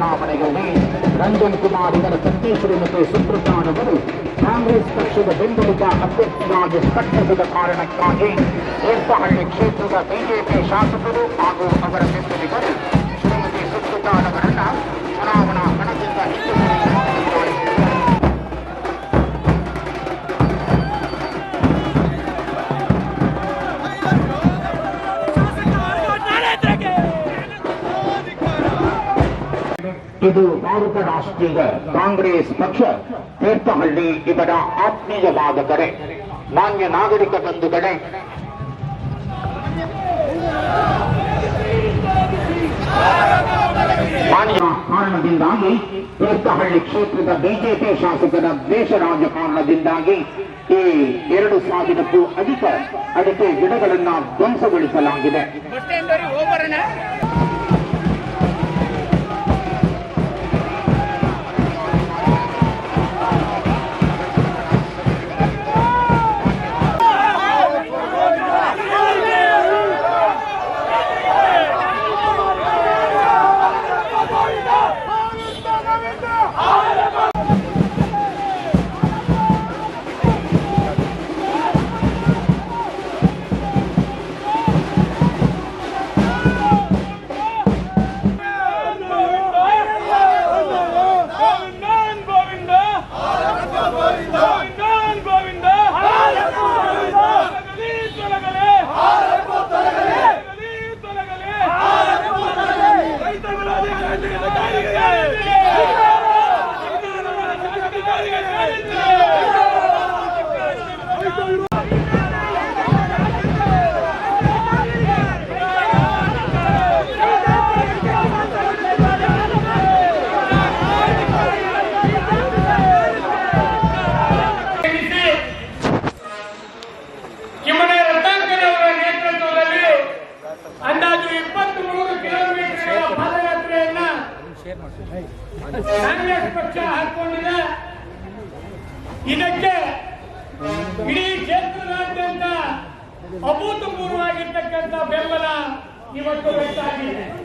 ಚುನಾವಣೆಯಲ್ಲಿ ರಂಜನ್ ಕುಮಾರ್ ಇವರ ಸತೀಶ್ವರಿ ಮತ್ತು ಸುಪ್ರತಾನವರು ಕಾಂಗ್ರೆಸ್ ಪಕ್ಷದ ಬೆಂಬಲಿತ ಅಭ್ಯರ್ಥಿಯಾಗಿ ಸ್ಪರ್ಧಿಸಿದ ಕಾರಣಕ್ಕಾಗಿ ತೀರ್ಥಹಳ್ಳಿ ಕ್ಷೇತ್ರದ ಬಿಜೆಪಿ ಶಾಸಕರು ಹಾಗೂ ಅವರ ಬೆಂಬಲಿಗರು ಇದು ಭಾರತ ರಾಷ್ಟ್ರೀಯ ಕಾಂಗ್ರೆಸ್ ಪಕ್ಷ, ತೀರ್ಥಹಳ್ಳಿ ಇವರ ಆತ್ಮೀಯವಾದ ಕರೆ ಮಾನ್ಯ ನಾಗರಿಕ ಬಂಧುಗಳೇ. ಮಾನ್ಯ ಕಾರಣದಿಂದಾಗಿ ತೀರ್ಥಹಳ್ಳಿ ಕ್ಷೇತ್ರದ ಬಿಜೆಪಿ ಶಾಸಕರ ದ್ವೇಷ ರಾಜಕಾರಣದಿಂದಾಗಿ ಈ ಎರಡು ಸಾವಿರಕ್ಕೂ ಅಧಿಕ ಅಡಿಕೆ ಗಿಡಗಳನ್ನ ಧ್ವಂಸಗೊಳಿಸಲಾಗಿದೆ. now! ಕಾಂಗ್ರೆಸ್ ಪಕ್ಷ ಹಾಕೊಂಡಿದೆ. ಇದಕ್ಕೆ ಇಡೀ ಕ್ಷೇತ್ರದಾದ್ಯಂತ ಅಭೂತಪೂರ್ವವಾಗಿರ್ತಕ್ಕಂಥ ಬೆಂಬಲ ಇವತ್ತು ವ್ಯಕ್ತ